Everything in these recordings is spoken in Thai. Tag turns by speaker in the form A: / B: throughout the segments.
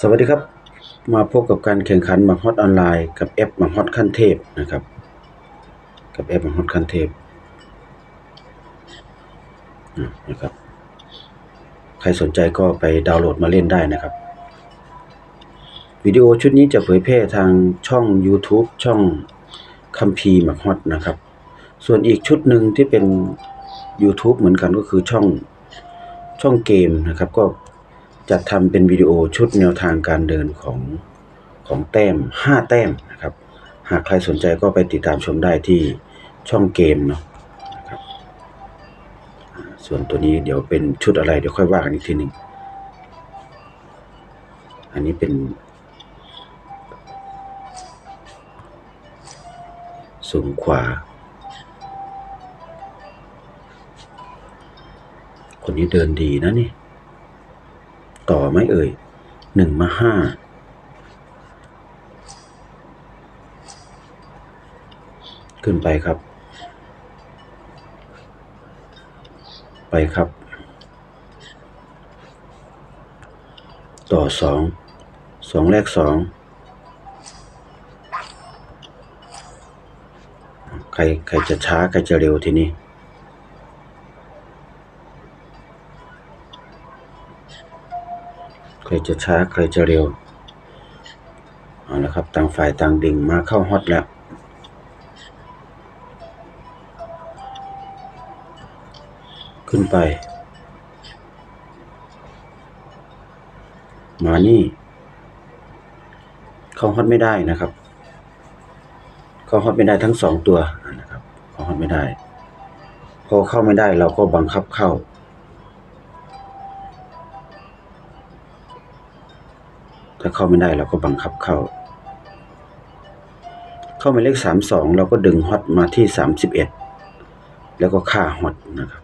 A: สวัสดีครับ มาพบกับการแข่งขันหมากฮอตออนไลน์กับแอปหมากฮอตขั้นเทพนะครับ กับแอปหมากฮอตขั้นเทพนะครับ ใครสนใจก็ไปดาวน์โหลดมาเล่นได้นะครับ วิดีโอชุดนี้จะเผยแพร่ทางช่อง YouTube ช่องคัมพีหมากฮอตนะครับ ส่วนอีกชุดหนึ่งที่เป็น YouTube เหมือนกันก็คือช่องช่องเกมนะครับ ก็ จะทำเป็นวิดีโอชุดแนวทางการเดินของของแต้ม 5 แต้มนะครับ หากใครสนใจก็ไปติดตามชมได้ที่ช่องเกมเนาะนะครับส่วนตัวนี้เดี๋ยวเป็นชุดอะไรเดี๋ยวค่อยว่ากันอีกทีหนึ่งอันนี้เป็นสูงขวา คนนี้เดินดีนะนี่ ต่อไหมเอ่ยหนึ่งมาห้าขึ้นไปครับ ไปครับ ต่อสองสองแรกสองใครใครจะช้า ใครจะเร็วทีนี้ จะช้าใครจะเร็วเอาละครับ ต่างฝ่ายต่างดิ่งมาเข้าฮอตแล้ว ขึ้นไป มานี่ เข้าฮอตไม่ได้นะครับ เข้าฮอตไม่ได้ทั้งสองตัวนะครับเข้าฮอตไม่ได้ พอเข้าไม่ได้เราก็บังคับเข้า ถ้าเข้าไม่ได้เราก็บังคับเข้า เข้ามาเลขสามสองเราก็ดึงฮอตมาที่สามสิบเอ็ดแล้วก็ฆ่าฮอตนะครับ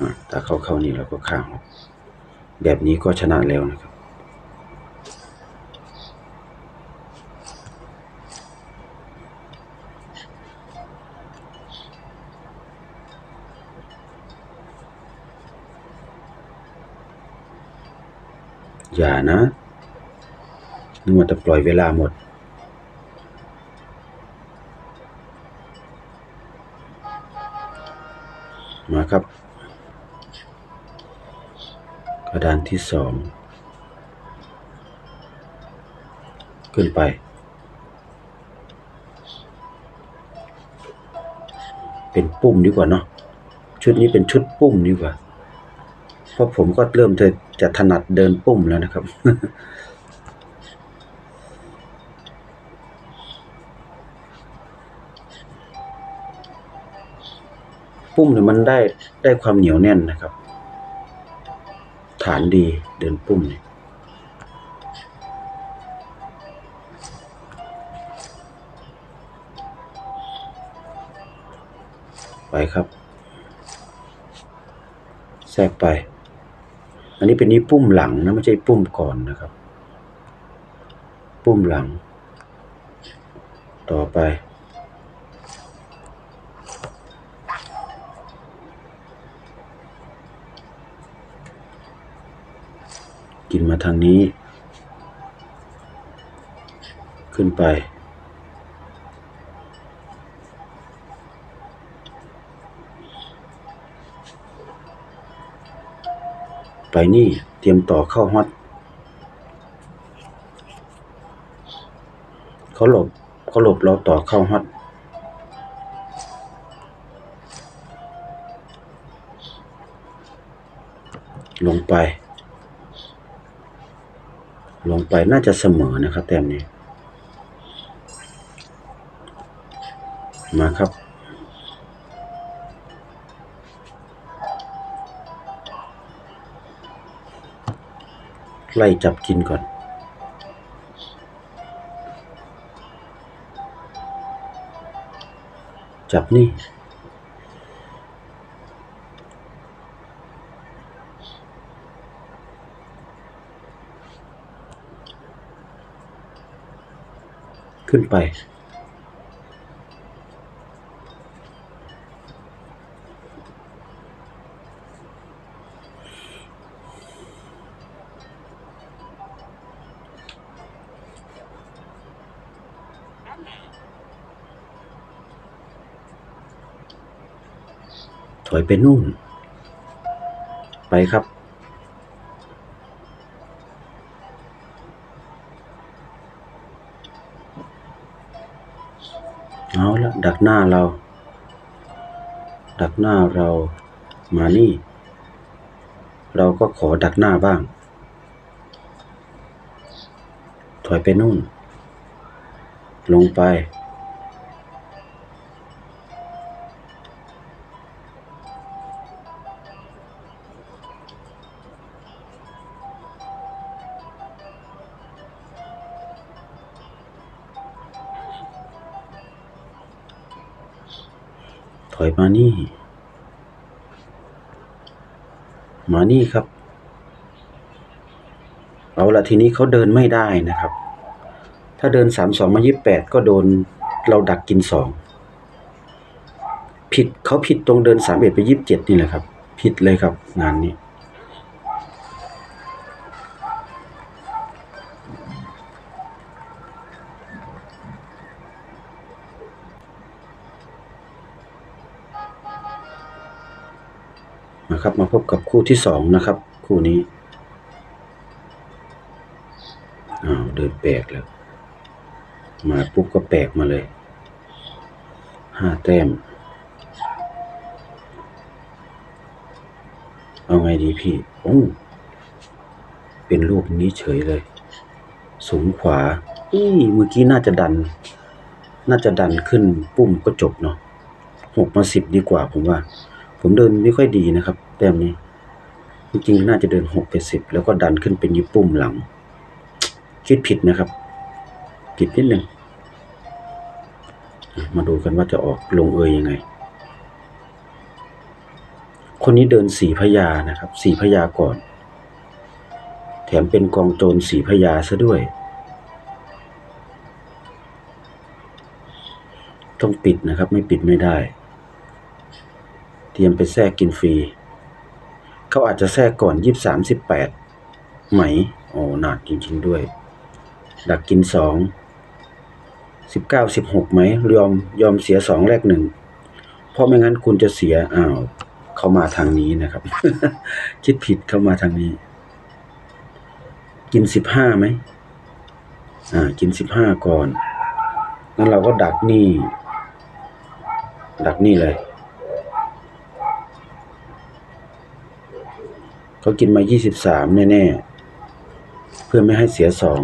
A: อ่าถ้าเข้าเข้านี่เราก็ฆ่าฮอตแบบนี้ก็ชนะแล้วนะครับ อย่านะ นึกว่าจะปล่อยเวลาหมด มาครับ กระดานที่สองขึ้นไป เป็นปุ่มดีกว่าเนาะชุดนี้เป็นชุดปุ่มดีกว่า เพราะผมก็เริ่มจะจะถนัดเดินปุ่มแล้วนะครับ ปุ้มเนี่ยมันได้ได้ความเหนียวแน่นนะครับ ฐานดีเดินปุ้มเนี่ยไปครับ แทรกไป อันนี้เป็นนี้ปุ้มหลังนะไม่ใช่ปุ้มก่อนนะครับ ปุ้มหลัง ต่อไป กินมาทางนี้ ขึ้นไป ไปนี่เตรียมต่อเข้าฮอตเขาหลบเขาหลบเราต่อเข้าฮอตลงไป ลงไปน่าจะเสมอนะครับแต้มนี้ มาครับ ไล่จับกินก่อนจับนี่ ขึ้นไป ถอยไปนู่น ไปครับ หน้าเรา ดักหน้าเรามานี่ เราก็ขอดักหน้าบ้าง ถอยไปนู่น ลงไป ถอยมานี่ มานี่ครับ เอาละทีนี้เขาเดินไม่ได้นะครับ ถ้าเดินสามสองมายี่แปดก็โดนเราดักกินสองผิดเขาผิดตรงเดินสามเอ็ดไปยี่สิบเจ็ดนี่แหละครับ ผิดเลยครับงานนี้ นะครับมาพบกับคู่ที่สองนะครับ คู่นี้อ้าวเดินแปลกแล้ว มาปุ๊บก็แปลกมาเลยห้าแต้ม เอาไงดีพี่โอ้เป็นรูปนี้เฉยเลย สูงขวา อี้เมื่อกี้น่าจะดัน น่าจะดันขึ้นปุ้มก็จบเนาะหกมาสิบดีกว่าผมว่า ผมเดินไม่ค่อยดีนะครับ แต้มนี้ จริงๆ น่าจะเดินหกไปสิบแล้วก็ดันขึ้นเป็นยิบปุ่มหลัง คิดผิดนะครับ ผิดนิดหนึ่ง มาดูกันว่าจะออกลงเอยยังไง คนนี้เดินสีพญานะครับ สีพญาก่อน แถมเป็นกองโจรสีพญาซะด้วยต้องปิดนะครับ ไม่ปิดไม่ได้ เตรียมไปแทรกกินฟรี เขาอาจจะแทรกก่อนยี่สามสิบแปดไหม โอ้หนักจริง ๆ ด้วย ดักกินสองสิบเก้าสิบหกไหมยอมยอมเสียสองแรกหนึ่งเพราะไม่งั้นคุณจะเสียอ้าวเขามาทางนี้นะครับ คิดผิดเขามาทางนี้ กินสิบห้าไหมอ่า กินสิบห้าก่อนงั้นเราก็ดักนี่ ดักนี่เลย เขากินมายี่สิบสามแน่ๆ เพื่อไม่ให้เสียสอง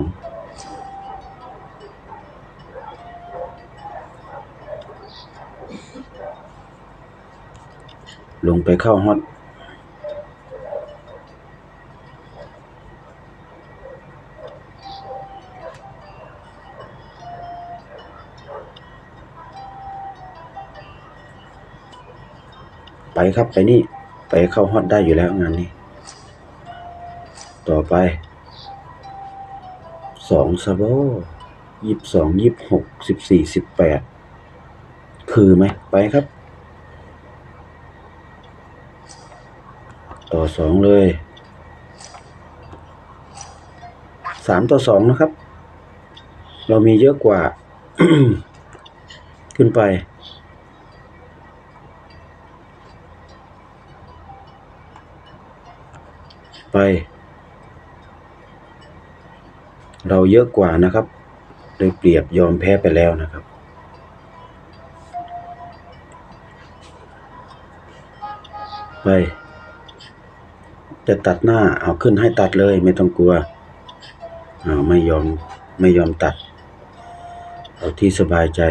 A: ลงไปเข้าฮอตไปครับไปนี่ ไปเข้าฮอตได้อยู่แล้วงานนี้ ต่อไปสองซาโบยี่สิบสองยี่สิบหกสิบสี่สิบแปดคือไหมไปครับ ต่อสองเลยสามต่อสองนะครับ เรามีเยอะกว่า ขึ้นไปไป เราเยอะกว่านะครับโดยเปรียบยอมแพ้ไปแล้วนะครับ ไปจะตัดหน้าเอาขึ้นให้ตัดเลยไม่ต้องกลัวเอาไม่ยอมไม่ยอมตัด เอาที่สบายใจ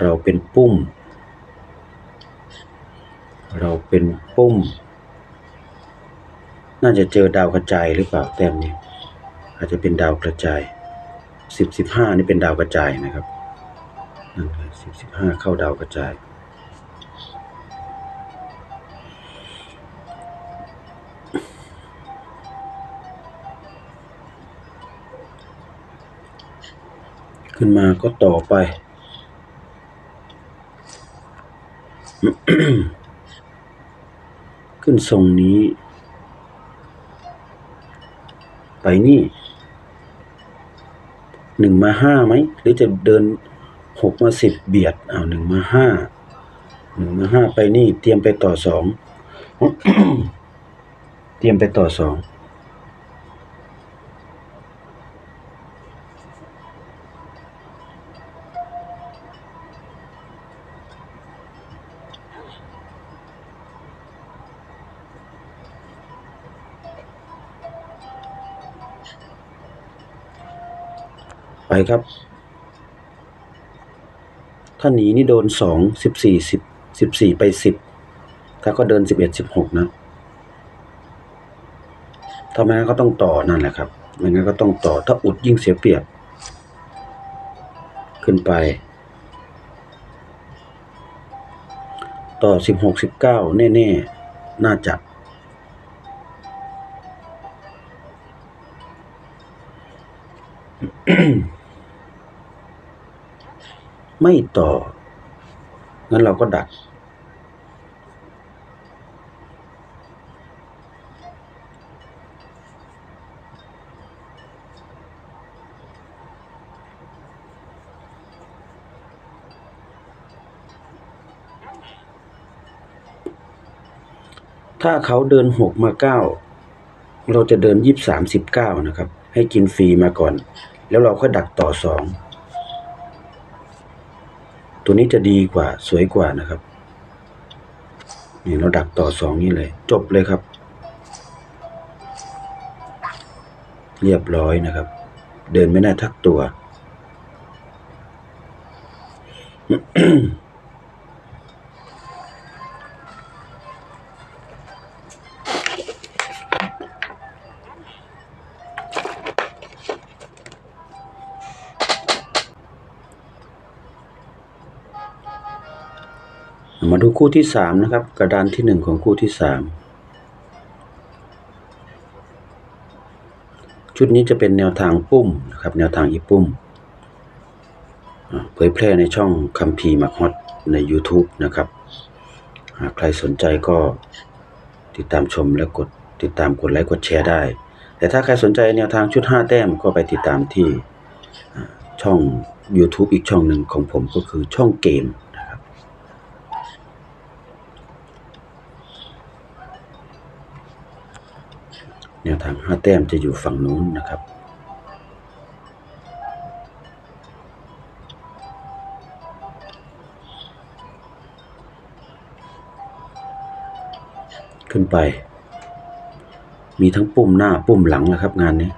A: เราเป็นปุ้ม เราเป็นปุ้ม น่าจะเจอดาวกระจายหรือเปล่าแต้มนี้ อาจจะเป็นดาวกระจายสิบสิบห้านี่เป็นดาวกระจายนะครับนั่นเลยสิบสิบห้าเข้าดาวกระจาย ขึ้นมาก็ต่อไปขึ้นทรงนี้ ไปนี่ หนึ่งมาห้าไหมหรือจะเดินหกมาสิบเบียดอ้าวหนึ่งมาห้าหนึ่งมาห้าไปนี่ เตรียมไปต่อสองเตรียมไปต่อสอง ครับ ถ้าหนีนี่โดนสองสิบสี่สิบสิบสี่ไปสิบถ้าก็เดินสิบเอ็ดสิบหกนะถ้าไม่งั้นก็ต้องต่อนั่นแหละครับไม่งั้นก็ต้องต่อ ถ้าอุดยิ่งเสียเปรียบ ขึ้นไป ต่อสิบหกสิบเก้าแน่ๆ น่าจะ ไม่ต่อ งั้นเราก็ดักถ้าเขาเดินหกมาเก้า เราจะเดินยี่สามสิบเก้านะครับ ให้กินฟรีมาก่อน แล้วเราก็ดักต่อสอง ตัวนี้จะดีกว่าสวยกว่านะครับนี่เราดักต่อสองนี่เลย จบเลยครับ เรียบร้อยนะครับ เดินไม่ได้ทักตัว มาดูคู่ที่สามนะครับ กระดานที่หนึ่งของคู่ที่สามชุดนี้จะเป็นแนวทางปุ้มนะครับ แนวทางอีปุ้มเผยแพร่ในช่องคัมภีร์มักฮอตใน YouTube นะครับ หากใครสนใจก็ติดตามชมและกดติดตามกดไลค์กดแชร์ได้ แต่ถ้าใครสนใจแนวทางชุด 5 แต้มก็ไปติดตามที่ช่อง YouTube อีกช่องหนึ่งของผมก็คือช่องเกมนะครับ แนวทาง5แต้มจะอยู่ฝั่งนู้นนะครับ ขึ้นไป มีทั้งปุ่มหน้าปุ่มหลังนะครับงานนี้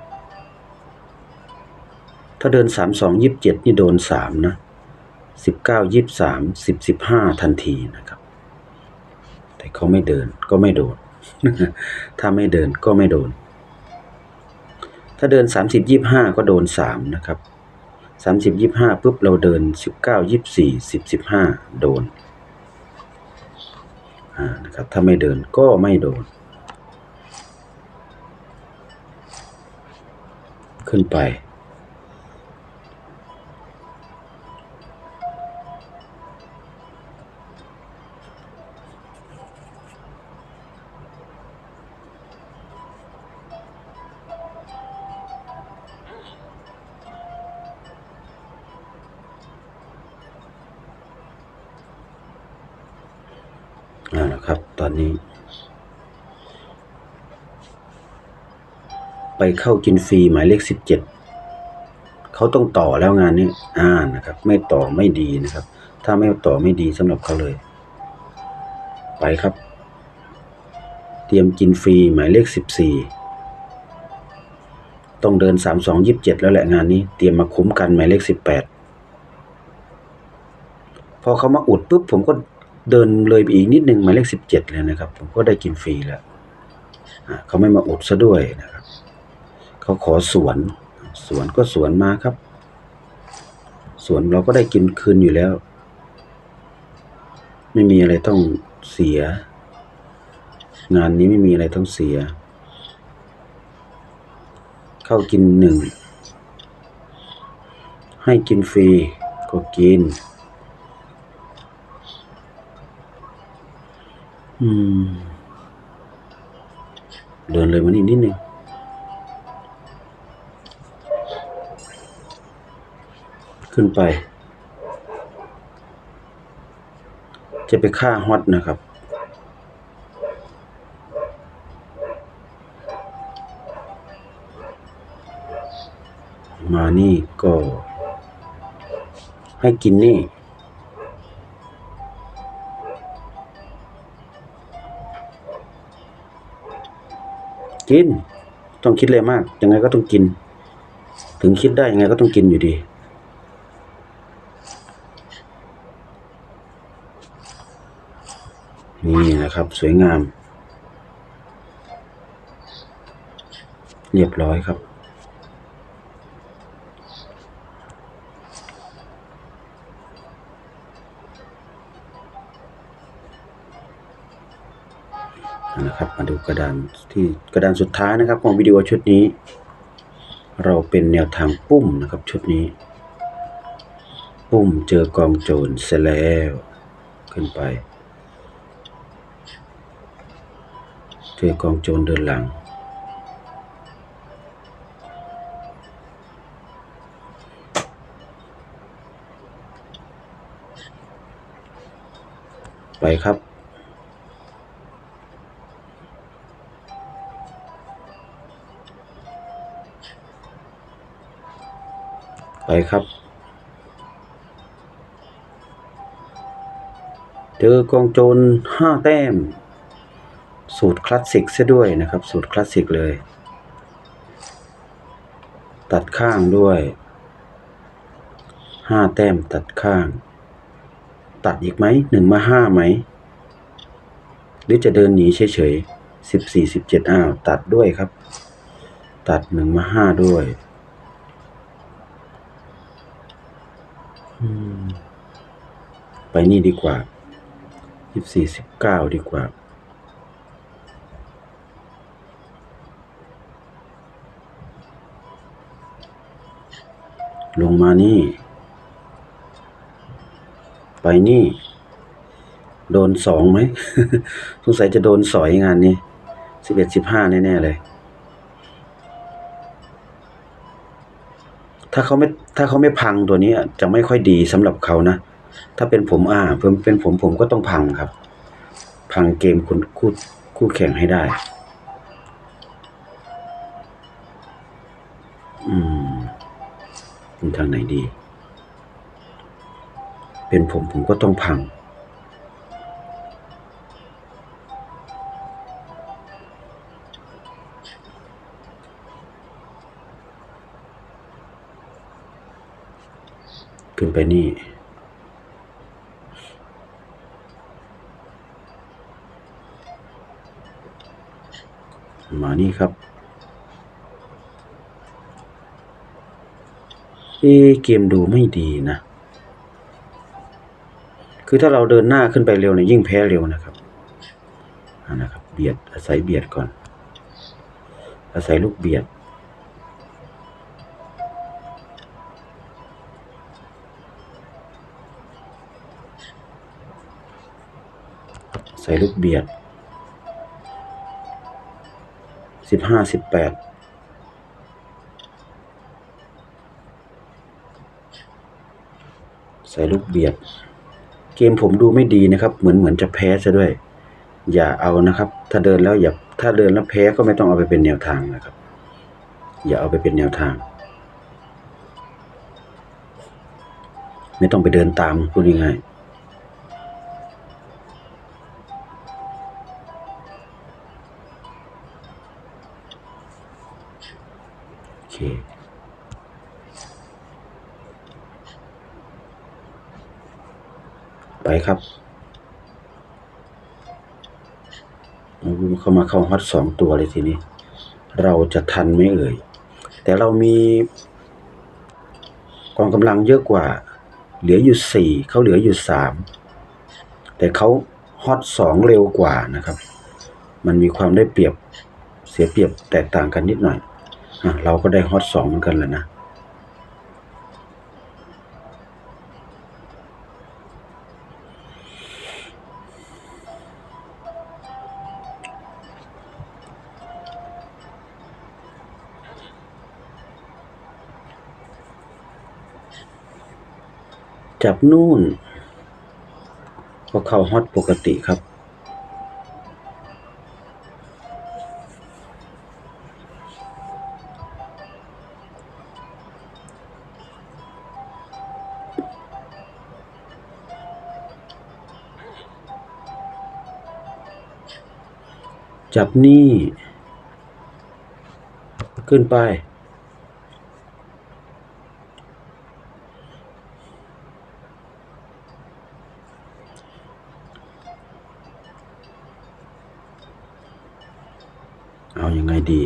A: ถ้าเดินสามสองยิบเจ็ดนี่โดนสามนะสิบเก้ายิบสามสิบสิบห้าทันทีนะครับ แต่เขาไม่เดินก็ไม่โดน ถ้าไม่เดินก็ไม่โดน ถ้าเดินสามสิบยี่ห้าก็โดนสามนะครับสามสิบยี่ห้าปุ๊บเราเดินสิบเก้ายี่สี่สิบสิบห้าโดนอ่านะครับถ้าไม่เดินก็ไม่โดน ขึ้นไป เข้ากินฟรีหมายเลขสิบเจ็ดเขาต้องต่อแล้วงานนี้อ่านะครับ ไม่ต่อไม่ดีนะครับ ถ้าไม่ต่อไม่ดีสำหรับเขาเลย ไปครับ เตรียมกินฟรีหมายเลขสิบสี่ต้องเดินสามสองยิบเจ็ดแล้วแหละงานนี้เตรียมมาคุ้มกันหมายเลขสิบแปดพอเขามาอุดปุ๊บผมก็เดินเลยไปอีกนิดนึงหมายเลขสิบเจ็ดเลยนะครับ ผมก็ได้กินฟรีแล้วเขาไม่มาอุดซะด้วยนะครับ เขาขอสวน สวนก็สวนมาครับ สวนเราก็ได้กินคืนอยู่แล้ว ไม่มีอะไรต้องเสีย งานนี้ไม่มีอะไรต้องเสีย เข้ากินหนึ่ง ให้กินฟรีก็กิน อืม เดินเลยมานี่นิดนึง ขึ้นไป จะไปฆ่าฮอตนะครับ มานี่ก็ ให้กินนี่กิน ต้องคิดเลยมาก ยังไงก็ต้องกิน ถึงคิดได้ยังไงก็ต้องกินอยู่ดี นี่นะครับ สวยงาม เรียบร้อยครับ นะครับ มาดูกระดานที่กระดานสุดท้ายนะครับ ของวิดีโอชุดนี้ เราเป็นแนวทางปุ้มนะครับชุดนี้ ปุ้มเจอกองโจรเสร็จแล้วขึ้นไป จอกองโจรเดินหลัง ไปครับ ไปครับเจอกองโจรห้าแต้ม สูตรคลาสสิกเสียด้วยนะครับ สูตรคลาสสิกเลย ตัดข้างด้วยห้าแต้มตัดข้าง ตัดอีกไหมหนึ่งมาห้าไหม หรือจะเดินหนีเฉยๆสิบสี่สิบเจ็ดอ้าว ตัดด้วยครับ ตัดหนึ่งมาห้าด้วยไปนี่ดีกว่ายี่สี่สิบเก้าดีกว่า ลงมานี่ ไปนี่ โดนสองไหม สงสัยจะโดนสอยงานนี้สิบเอ็ดสิบห้าแน่ๆเลย ถ้าเขาไม่ถ้าเขาไม่พังตัวนี้จะไม่ค่อยดีสำหรับเขานะ ถ้าเป็นผมอ่าผมเป็นผมผมก็ต้องพังครับ พังเกมคุณคู่คู่แข่งให้ได้ ทางไหนดี เป็นผมผมก็ต้องพัง ขึ้นไปนี่มานี่ครับ เอเกมดูไม่ดีนะ คือถ้าเราเดินหน้าขึ้นไปเร็วเนี่ยยิ่งแพ้เร็วนะครับนะครับ เบียดอาศัยเบียดก่อน อาศัยลูกเบียดใส่ลูกเบียดสิบห้าสิบแปด ใส่ลูกเบียด เกมผมดูไม่ดีนะครับ เหมือนเหมือนจะแพ้ซะด้วย อย่าเอานะครับ ถ้าเดินแล้วอย่าถ้าเดินแล้วแพ้ก็ไม่ต้องเอาไปเป็นแนวทางนะครับ อย่าเอาไปเป็นแนวทาง ไม่ต้องไปเดินตามพูดง่ายๆ เข้ามาเข้าฮอตสองตัวเลยทีนี้ เราจะทันไหมเอ่ย แต่เรามีกองกำลังเยอะกว่า เหลืออยู่สี่เขาเหลืออยู่สามแต่เขาฮอตสองเร็วกว่านะครับ มันมีความได้เปรียบเสียเปรียบแตกต่างกันนิดหน่อยอเราก็ได้ฮอตสองเหมือนกันแหล้วนะ จับนู่นก็เข้าฮอตปกติครับ จับนี่ ขึ้นไป เอาอยัางไงดี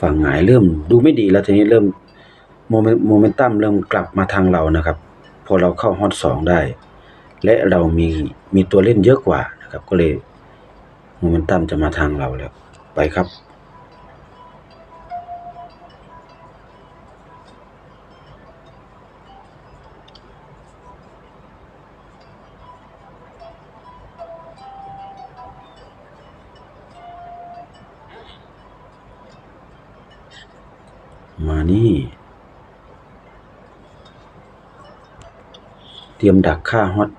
A: ฝั่ง หายเริ่มดูไม่ดีแล้วทีนี้เริ่มโมเมโมเมนตัมเริ่มกลับมาทางเรานะครับ พอเราเข้าฮอตสองได้ และเรามีมีตัวเล่นเยอะกว่านะครับ ก็เลยโมเมนตัมจะมาทางเราแล้ว ไปครับ มานี่ เตรียมดักฆ่าฮอต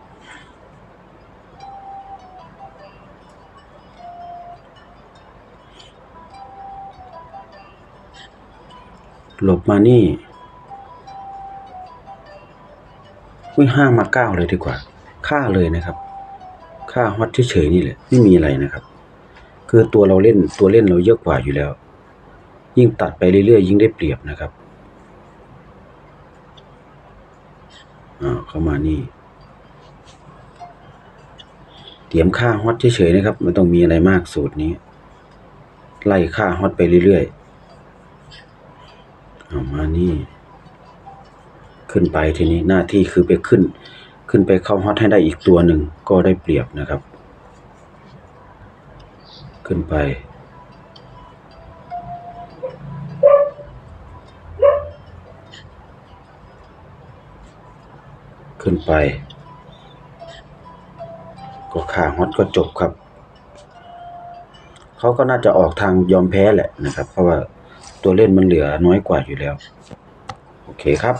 A: หลบมานี่อุ้ยห้ามาเก้าเลยดีกว่าฆ่าเลยนะครับฆ่าฮอตเฉยๆนี่แหละ ไม่มีอะไรนะครับ คือตัวเราเล่นตัวเล่นเราเยอะกว่าอยู่แล้ว ยิ่งตัดไปเรื่อยๆยิ่งได้เปรียบนะครับอ่าเข้ามานี่ เตรียมค่าฮอตเฉยๆนะครับไม่ต้องมีอะไรมากสูตรนี้ ไล่ค่าฮอตไปเรื่อยๆเอามานี่ ขึ้นไปทีนี้หน้าที่คือไปขึ้น ขึ้นไปเข้าฮอตให้ได้อีกตัวหนึ่งก็ได้เปรียบนะครับ ขึ้นไป ขึ้นไป ก็ขาฮอตก็จบครับ เขาก็น่าจะออกทางยอมแพ้แหละนะครับ เพราะว่าตัวเล่นมันเหลือน้อยกว่าอยู่แล้ว โอเคครับ